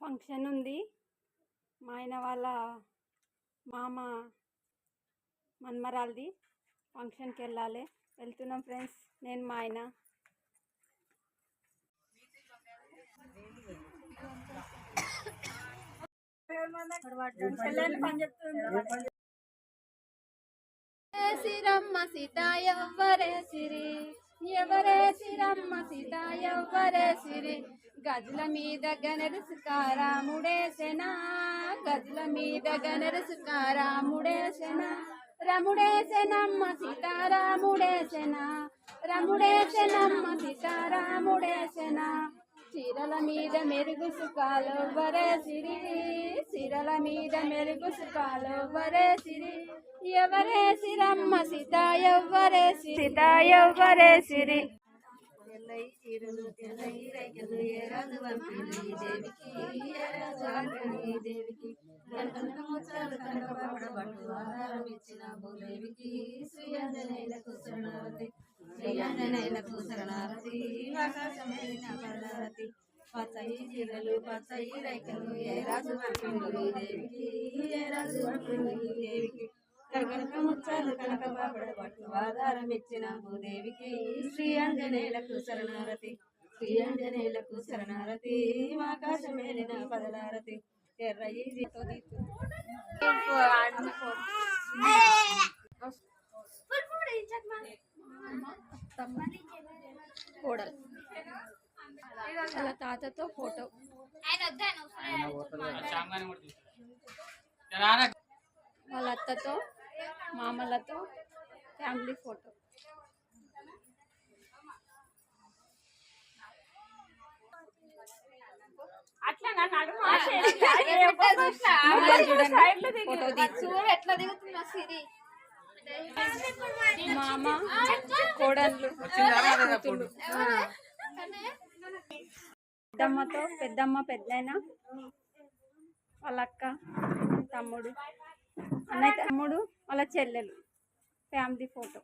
Function ఉంది. మా ఆయన వాళ్ళ మామ మన్మరాలది ఫంక్షన్కి వెళ్ళాలి. వెళ్తున్నాం ఫ్రెండ్స్. నేను మా ఆయన. సిరమ్మ సీత సిరి ఎవరే సిరమ్మ సీత ఎవ్వరే సిరి? గజుల మీద గనరుసుకారాముడేసెనా గజల మీద గనరుసుకారాముడేసెనా రముడేసెనమ్మ సీతారాముడేసెనా రముడేసెనమ్మ సీతారాముడేసెనా చీరల మీద మెరుగు సుఖాలు వరే సిరి. చీరల మీద మెరుగు సుఖాలు వరే సిరి. ఎవరే సిరమ్మ సీత ఎవ్వరే సీత ఎవ్వరే సిరి. తెల్లై చీరలు తెల్లై రైకలు ఏ రాజు వంపిలి దేవికి ఏ రాజు వంపిలి దేవికి. కనక ముచ్చాలు కనక పాపడ పట్టు ఆధారం ఇచ్చిన భూదేవికి శ్రీ అంజనేయులకు శరణారతి. శ్రీ అంజనేయులకు శరణారతి. ఆకాశమైన పచ్చయి చీరలు పచ్చయి రైకలు ఏ రాజు వంపిలి దేవికి ఏ రాజు వంపిలి దేవికి. కనక ముచ్చాలు కనక బాబడ పట్టు ఆధారం ఇచ్చిన భూదేవికి శ్రీ అంజనేయులకు శరణారతి శ్రీ అంజనేయులకు శరణారతి. ఆకాశం ఆకాశమేలిన పదలారతి. ఎర్రయి కోడలు. వాళ్ళ తాతతో ఫోటో. వాళ్ళ అత్తతో మామలతో ఫ్యామిలీ ఫోటో. మామ కోడళ్ళు కూతుళ్ళు. పెద్దమ్మతో పెద్దమ్మ పెద్దయిన వాళ్ళ అక్క తమ్ముడు అన్నయ్య తమ్ముడు వాళ్ళ చెల్లెలు. Family photo